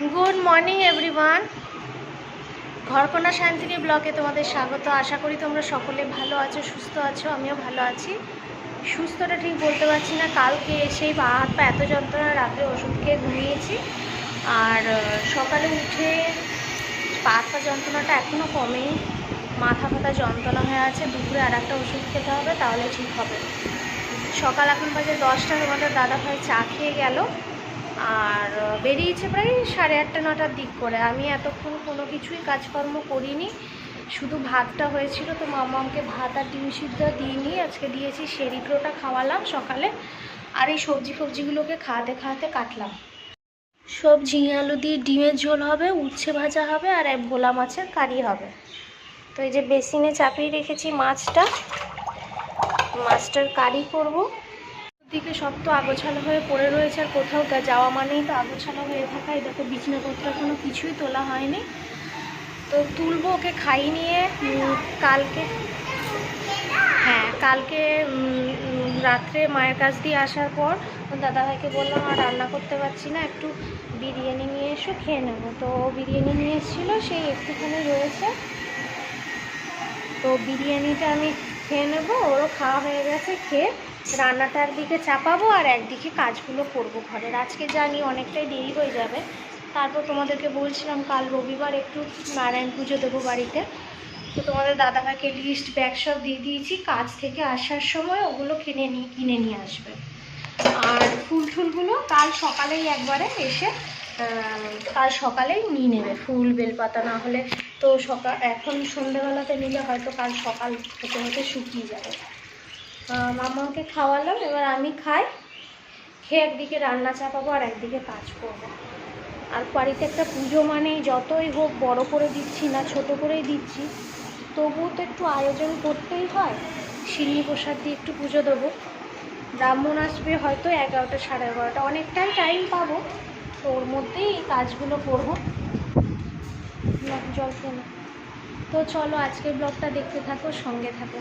Good morning everyone ঘরকোনা শান্তিনী ব্লকে তোমাদের স্বাগত। আশা করি তোমরা সকলে ভালো আছো, সুস্থ আছো, আমিও ভালো আছি। সুস্থটা ঠিক বলতে পারছি না, কালকে এসেই পা হাত পা এত যন্ত্রণা রাত্রে ওষুধ খেয়ে ঘুমিয়েছি। আর সকালে উঠে পা হাত পা যন্ত্রণাটা এখনও কমেনি। মাথা ফাথা যন্ত্রণা হয়ে আছে, দুপুরে আর একটা ওষুধ খেতে হবে, তাহলে ঠিক হবে। সকাল এখন বাজে দশটা, তোমাদের দাদা ভাই চা খেয়ে গেল। আর বেরিয়েছে প্রায় সাড়ে আটটা, নটার দিক করে। আমি এতক্ষণ কোনো কিছুই কাজকর্ম করিনি। শুধু ভাতটা হয়েছিল, তো মামাকে ভাত আর ডিম সিদ্ধ দিইনি। আজকে দিয়েছি সেরিগ্রোটা খাওয়ালাম সকালে, আর এই সবজি ফবজিগুলোকে খাওয়াতে খাওয়াতে কাটলাম। সব ঝিঙে আলু দিয়ে ডিমের ঝোল হবে, উচ্ছে ভাজা হবে, আর এক ভোলা মাছের কারি হবে। তো এই যে বেসিনে চাপিয়ে রেখেছি মাছটা। মাছটার কারি করব। দিকে সব তো আগোছালো হয়ে পড়ে রয়েছে আর কোথাও যাওয়া মানেই তো আগোছালো হয়ে থাকায় দেখো, বিছনাপত্র কোনো কিছুই তোলা হয়নি। তো তুলবো ওকে খাই নিয়ে। কালকে হ্যাঁ কালকে রাত্রে মায়ের কাছ দিয়ে আসার পর দাদাভাইকে বললাম, আর রান্না করতে পারছি না, একটু বিরিয়ানি নিয়ে এসো, খেয়ে নেব। তো বিরিয়ানি নিয়ে এসেছিল, সেই একটুখানি রয়েছে। তো বিরিয়ানিটা আমি খেয়ে নেব, ওরও খাওয়া হয়ে গেছে, খেয়ে রান্নাটা একদিকে চাপাবো আর একদিকে কাজগুলো করব ঘরের। আজকে জানি অনেকটাই দেরি হয়ে যাবে। তারপর তোমাদেরকে বলছিলাম, কাল রবিবার একটু নারায়ণ পুজো দেবো বাড়িতে। তো তোমাদের দাদাভাইকে লিস্ট ব্যাগ সব দিয়ে দিয়েছি। কাজ থেকে আসার সময় ওগুলো কিনে নিয়ে কিনে নিয়ে আসবে। আর ফুল টুলগুলো কাল সকালেই একবারে এসে কাল সকালেই নিয়ে নেবে। ফুল, বেলপাতা না হলে তো সকাল, এখন সন্ধেবেলাতে নিলে হয়তো কাল সকাল হতে হতে শুকিয়ে যাবে। মামাকে খাওয়ালাম, এবার আমি খাই, খেয়ে একদিকে রান্না চাপাবো আর একদিকে কাজ করব। আর বাড়িতে একটা পুজো মানেই যতই হোক বড় করে দিচ্ছি না, ছোট করেই দিচ্ছি, তবুও তো একটু আয়োজন করতেই হয়। শিলনি প্রসাদ দিয়ে একটু পুজো দেবো। ব্রাহ্মণ আসবে হয়তো এগারোটা সাড়ে এগারোটা, অনেকটাই টাইম পাবো, তো ওর মধ্যেই এই কাজগুলো করব। জল তো চলো আজকের ব্লগটা দেখতে থাকো, সঙ্গে থাকো।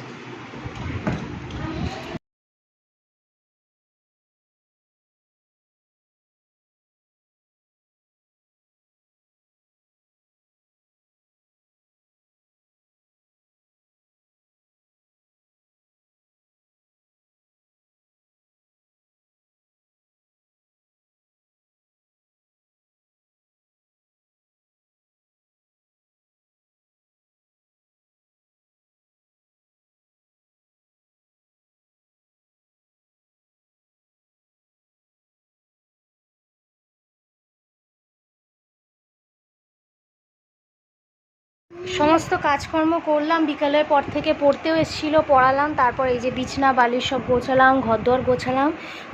সমস্ত কাজকর্ম করলাম, বিকালের পর থেকে পড়তেও এসেছিল, পড়ালাম, তারপর এই যে বিছনা, বালিশ সব গোছালাম ঘরদোয়ার গোছালাম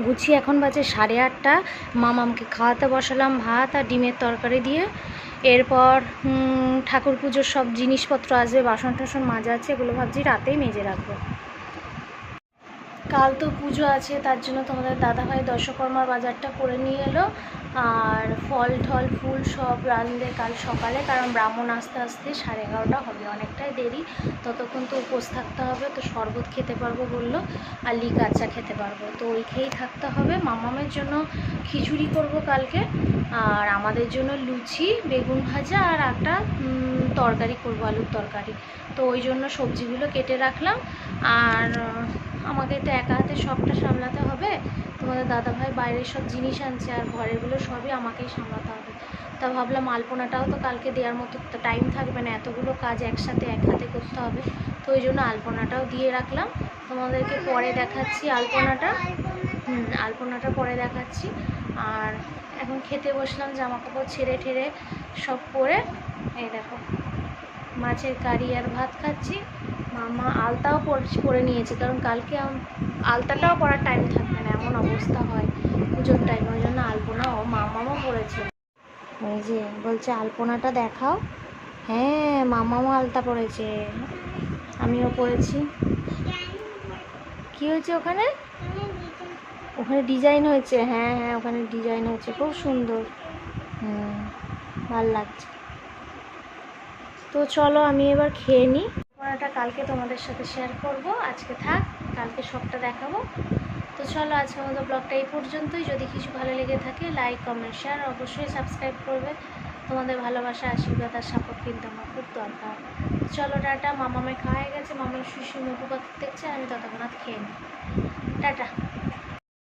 গুছিয়ে এখন বাজে সাড়ে আটটা। মামামকে খাওয়াতে বসালাম ভাত আর ডিমের তরকারি দিয়ে। এরপর ঠাকুর পুজোর সব জিনিসপত্র আসবে বাসন টাসন মাজা আছে, এগুলো ভাবছি রাতেই মেজে রাখব। কাল তো পুজো আছে, তার জন্য তোমাদের দাদাভাই দশকর্মার বাজারটা করে নিয়ে এলো। আর ফল ঠল, ফুল সব রাঁধবে কাল সকালে, কারণ ব্রাহ্মণ আস্তে আস্তে সাড়ে এগারোটা হবে, অনেকটাই দেরি। ততক্ষণ তো উপোস থাকতে হবে, তো শরবত খেতে পারব বলল, আর লি কাঁচা খেতে পারব। তো ওই খেয়েই থাকতে হবে। মামামের জন্য খিচুড়ি করব কালকে, আর আমাদের জন্য লুচি, বেগুন ভাজা, আর একটা তরকারি করব, আলুর তরকারি। তো ওই জন্য সবজিগুলো কেটে রাখলাম। আর আমাকে তো একা হাতে সবটা সামলাতে হবে। তোমাদের দাদাভাই বাইরের সব জিনিস আনছে আর ঘরেরগুলো সবই আমাকেই সামলাতে হবে। তা ভাবলাম আলপনাটাও তো কালকে দেওয়ার মতো টাইম থাকবে না, এতগুলো কাজ একসাথে এক হাতে করতে হবে। তো ওই জন্য আলপনাটাও দিয়ে রাখলাম। তোমাদেরকে পরে দেখাচ্ছি আলপনাটা। হুম, আলপনাটা পরে দেখাচ্ছি। আর এখন খেতে বসলাম জামা কাপড় ছেড়ে ঠেড়ে সব পরে। এই দেখো, মাছের কারি আর ভাত খাচ্ছি। মামা আলতাও পরে- নিয়েছে, কারণ কালকে আলতাটাও পরার টাইম থাকবে না, এমন অবস্থা হয় পুজোর টাইম ওই জন্য আলপনা ও মামামও পরেছে ওই যে, বলছে আলপনাটা দেখাও। হ্যাঁ মামামও আলতা পরেছে আমিও পরেছি কি হয়েছে ওখানে? ওখানে ডিজাইন হয়েছে হ্যাঁ হ্যাঁ ওখানে ডিজাইন হয়েছে, খুব সুন্দর। হুম, ভালো লাগছে। তো চলো, আমি এবার খেয়ে নিই পড়াটা কালকে তোমাদের সাথে শেয়ার করব। আজকে থাক, কালকে সবটা দেখাবো। তো চলো, আজকের মতো ব্লগটা এই পর্যন্তই। যদি কিছু ভালো লেগে থাকে লাইক কমেন্ট শেয়ার অবশ্যই সাবস্ক্রাইব করবে। তোমাদের ভালোবাসা, আশীর্বাদ আর সাপোর্ট কিন্তু আমার খুব দরকার। চলো, টাটা। মামামে খাওয়া হয়ে গেছে। মামার শুশু মুখু পাখি দেখছে, আমি ততক্ষণ খেয়ে নিই। টাটা।